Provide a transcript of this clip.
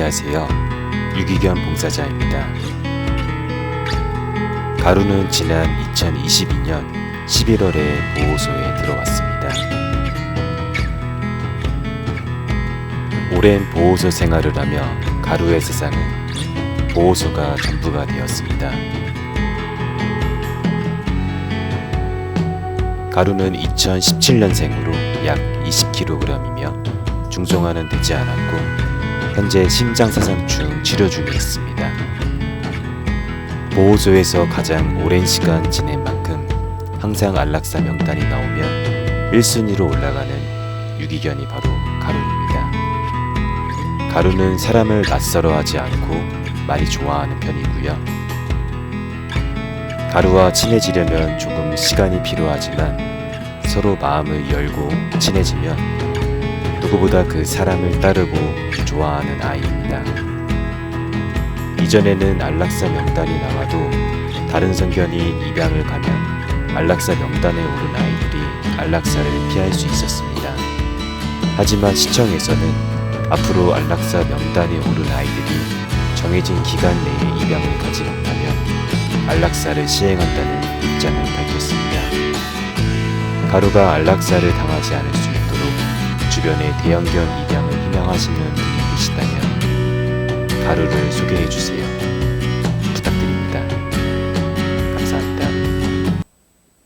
안녕하세요. 유기견 봉사자입니다. 가루는 지난 2022년 11월에 보호소에 들어왔습니다. 오랜 보호소 생활을 하며 가루의 세상은 보호소가 전부가 되었습니다. 가루는 2017년생으로 약 20kg이며 중성화는 되지 않았고 현재 심장사상충 치료 중에 있습니다. 보호소에서 가장 오랜 시간 지낸 만큼 항상 안락사 명단이 나오면 1순위로 올라가는 유기견이 바로 가루입니다. 가루는 사람을 낯설어하지 않고 많이 좋아하는 편이고요. 가루와 친해지려면 조금 시간이 필요하지만 서로 마음을 열고 친해지면 누구보다 그 사람을 따르고 좋아하는 아이입니다. 이전에는 안락사 명단이 나와도 다른 성견이 입양을 가면 안락사 명단에 오른 아이들이 안락사를 피할 수 있었습니다. 하지만 시청에서는 앞으로 안락사 명단에 오른 아이들이 정해진 기간 내에 입양을 가지 못하면 안락사를 시행한다는 입장을 밝혔습니다. 가루가 안락사를 당하지 않을 수 있도록 주변에 대형견 입양을 희망하시는 분이 계시다면 가루를 소개해 주세요.